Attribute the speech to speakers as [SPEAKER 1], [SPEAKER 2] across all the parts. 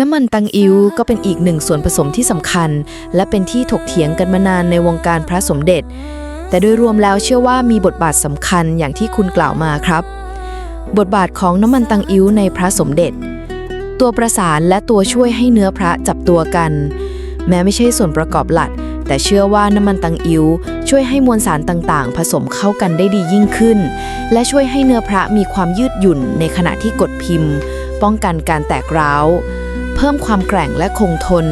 [SPEAKER 1] น้ำมันตังอิวก็เป็นอีกหนึ่งส่วนผสมที่สำคัญ และเป็นที่ถกเถียงกันมานานในวงการพระสมเด็จ แต่โดยรวมแล้วเชื่อว่ามีบทบาทสำคัญอย่างที่คุณกล่าวมาครับ บทบาทของน้ำมันตังอิวในพระสมเด็จ ตัวประสานและตัวช่วยให้เนื้อพระจับตัวกัน แม้ไม่ใช่ส่วนประกอบหลัก แต่เชื่อว่าน้ำมันตังอิวช่วยให้มวลสารต่างๆ ผสมเข้ากันได้ดียิ่งขึ้น และช่วยให้เนื้อพระมีความยืดหยุ่นในขณะที่กดพิมพ์ ป้องกันการแตกร้าว เพิ่มความแกร่งและคงทน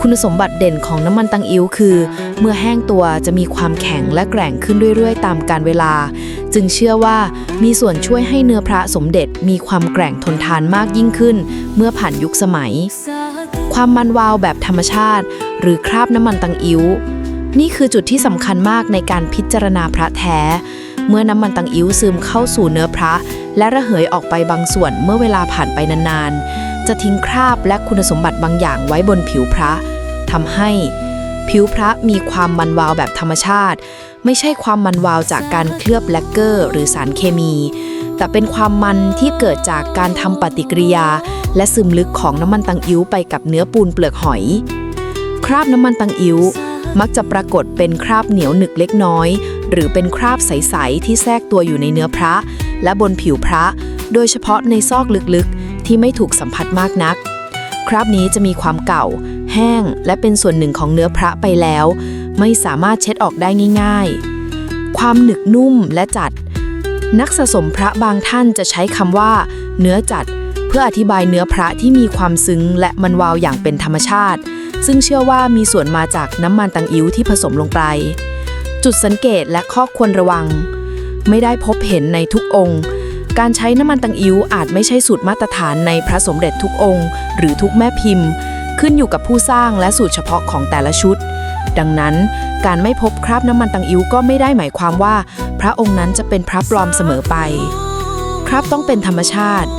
[SPEAKER 1] คุณสมบัติเด่นของน้ำมันตังอิ้วคือ เมื่อแห้งตัวจะมีความแข็งและแกร่งขึ้นเรื่อยๆ ตามกาลเวลา จึงเชื่อว่ามีส่วนช่วยให้เนื้อพระสมเด็จมีความแกร่งทนทานมากยิ่งขึ้น เมื่อผ่านยุคสมัย ความมันวาวแบบธรรมชาติ หรือคราบน้ำมันตังอิ้วนี่คือจุดที่สำคัญมากในการพิจารณาพระแท้ เมื่อน้ำมันตังอิ้วซึมเข้าสู่เนื้อพระ และระเหยออกไปบางส่วนเมื่อเวลาผ่านไปนานๆ จะทิ้งคราบและคุณสมบัติบางอย่างไว้บนผิวพระทำให้ผิวพระมีความมันวาวแบบธรรมชาติ ไม่ใช่ความมันวาวจากการเคลือบแลกเกอร์ หรือสารเคมี แต่เป็นความมันที่เกิดจากการทำปฏิกิริยา และซึมลึกของน้ำมันตังอิ้วไปกับเนื้อปูนเปลือกหอย คราบน้ำมันตังอิ้วมักจะปรากฏเป็นคราบเหนียวหนึกเล็กน้อย หรือเป็นคราบใส ๆ ที่แทรกตัวอยู่ในเนื้อพระ และบนผิวพระ โดยเฉพาะในซอกลึกๆ ที่ไม่ถูกสัมผัสมากนัก คราบนี้จะมีความเก่า แห้ง และเป็นส่วนหนึ่งของเนื้อพระไปแล้ว ไม่สามารถเช็ดออกได้ง่าย ๆ ความหนึกนุ่มและจัด นักสะสมพระบางท่านจะใช้คำว่า เนื้อจัด เพื่ออธิบายเนื้อพระที่มีความซึ้งและมันวาวอย่างเป็นธรรมชาติ ซึ่งเชื่อว่ามีส่วนมาจากน้ำมันตังอิ้วที่ผสมลงไป จุดสังเกตและข้อควรระวัง ไม่ได้พบเห็นในทุกองค์ การใช้น้ำมันตังอิ้วอาจไม่ใช่สูตรมาตรฐานในพระสมเด็จทุกองค์ หรือทุกแม่พิมพ์ ขึ้นอยู่กับผู้สร้างและสูตรเฉพาะของแต่ละชุด ดังนั้นการไม่พบคราบน้ำมันตังอิ้วก็ไม่ได้หมายความว่า พระองค์นั้นจะเป็นพระปลอมเสมอไป คราบต้องเป็นธรรมชาติ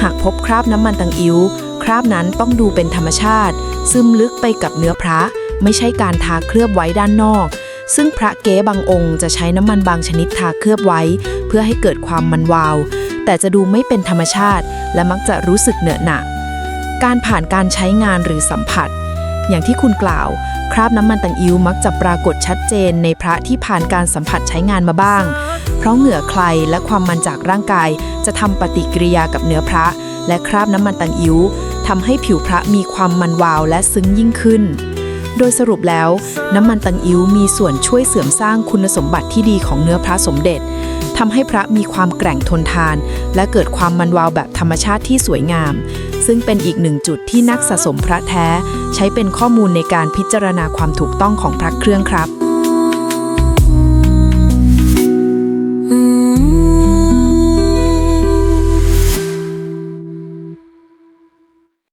[SPEAKER 1] หากพบคราบน้ำมันตังอิ้วคราบนั้นต้องดูเป็นธรรมชาติ ซึมลึกไปกับเนื้อพระ ไม่ใช่การทาเคลือบไว้ด้านนอก ซึ่งพระเก๊บางองค์จะใช้น้ำมันบางชนิดทาเคลือบไว้ เพื่อให้เกิดความมันวาว แต่จะดูไม่เป็นธรรมชาติ และมักจะรู้สึกเหนอะหนะการผ่านการใช้งานหรือสัมผัส อย่างที่คุณกล่าว คราบน้ำมันตังอิ้วมักจะปรากฏชัดเจนในพระที่ผ่านการสัมผัสใช้งานมาบ้าง เพราะเหงื่อใครและความมันจากร่างกาย จะทำปฏิกิริยากับเนื้อพระ และคราบน้ำมันตังอิ้วทำให้ผิวพระมีความมันวาวและซึ้งยิ่งขึ้น โดยสรุปแล้ว น้ำมันตังอิ้วมีส่วนช่วยเสริมสร้างคุณสมบัติที่ดีของเนื้อพระสมเด็จทำให้พระมีความแกร่งทนทาน และเกิดความมันวาวแบบธรรมชาติที่สวยงาม ซึ่งเป็นอีกหนึ่งจุดที่นักสะสมพระแท้ ใช้เป็นข้อมูลในการพิจารณาความถูกต้องของพระเครื่องครับ